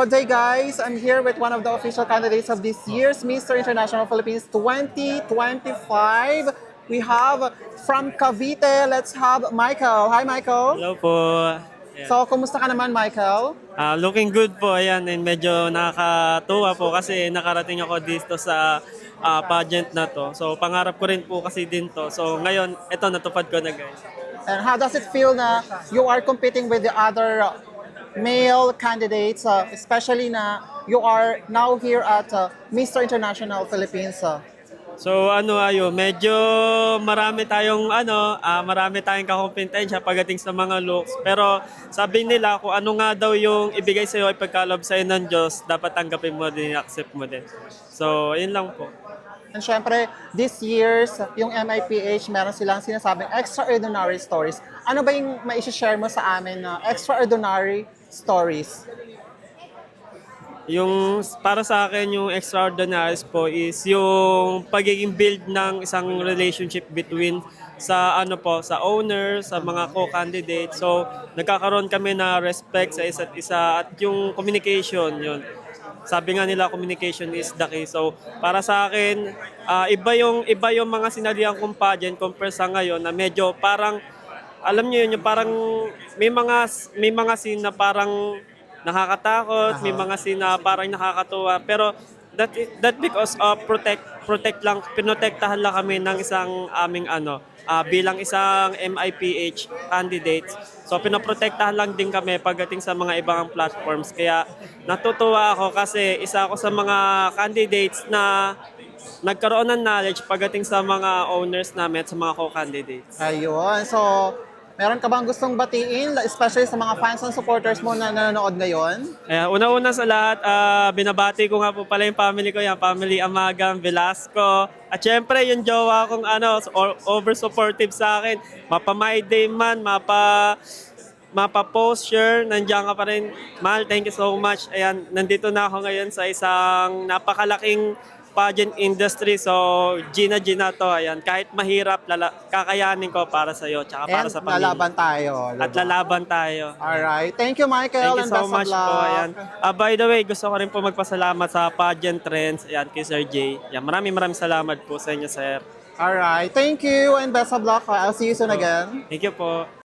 Good day guys, I'm here with one of the official candidates of this year's Mr. International Philippines 2025. We have from Cavite, let's have Michael. Hi Michael. Hello po. Ayan. So, kumusta ka naman Michael? Ah, looking good po. Ayan, and medyo nakakatuwa po kasi nakarating ako dito sa ah, pageant na to. So, pangarap ko rin po kasi din to. So, ngayon, ito, natupad ko na guys. And how does it feel na you are competing with the other uh, male candidates, uh, especially na you are now here at uh, Mr. International Philippines? uh, So, ano ayo, medyo marami tayong ano, ah, marami tayong kakumpetensya pagdating sa mga looks. Pero sabi nila kung ano nga daw yung ibigay sa iyo ay pagkalob sa ng Diyos, dapat tanggapin mo din, accept mo din. So, yun lang po. And syempre, this year's, yung MIPH, meron silang sinasabing extraordinary stories. Ano ba yung mai-share mo sa amin na extraordinary stories? Yung para sa akin yung extraordinaries po is yung pagiging build ng isang relationship between sa ano po sa owner, sa mga co-candidates. So nagkakaroon kami na respect sa isa't isa at yung communication yun. Sabi nga nila communication is the key. So para sa akin ah, iba yung iba yung mga sinalihan kong pageant compare sa ngayon na medyo parang alam niyo yun, yung parang may mga may mga scene na parang nakakatakot, may mga scene na parang nakakatuwa, pero that that because of protect protect lang pinotektahan lang kami ng isang aming ano ah, bilang isang MIPH candidate. So pinoprotektahan lang din kami pagdating sa mga ibang platforms. Kaya natutuwa ako kasi isa ako sa mga candidates na nagkaroon ng knowledge pagdating sa mga owners namin at sa mga co-candidates. Ayun. So, meron ka bang gustong batiin, especially sa mga fans and supporters mo na nanonood ngayon? Kaya una-una sa lahat, ah, binabati ko nga po pala yung family ko, yung family Amagang, Velasco. At syempre, yung jowa kong ano, over-supportive sa akin. Mapa My Day man, mapa mapa posture, nandiyan ka pa rin. Mahal, thank you so much. Ayan, nandito na ako ngayon sa isang napakalaking pageant industry. So, Gina Gina to. Ayan, kahit mahirap, lala- kakayanin ko para sa iyo, tsaka para And sa pamilya. lalaban tayo. At diba? lalaban tayo. Alright. Thank you, Michael. Thank you and so best much of luck. po. Ayan. Ah, by the way, gusto ko rin po magpasalamat sa Pageant Trends. Ayan, kay Sir Jay. Ayan, maraming maraming salamat po sa inyo, sir. Alright. Thank you and best of luck. I'll see you soon again. Thank you po.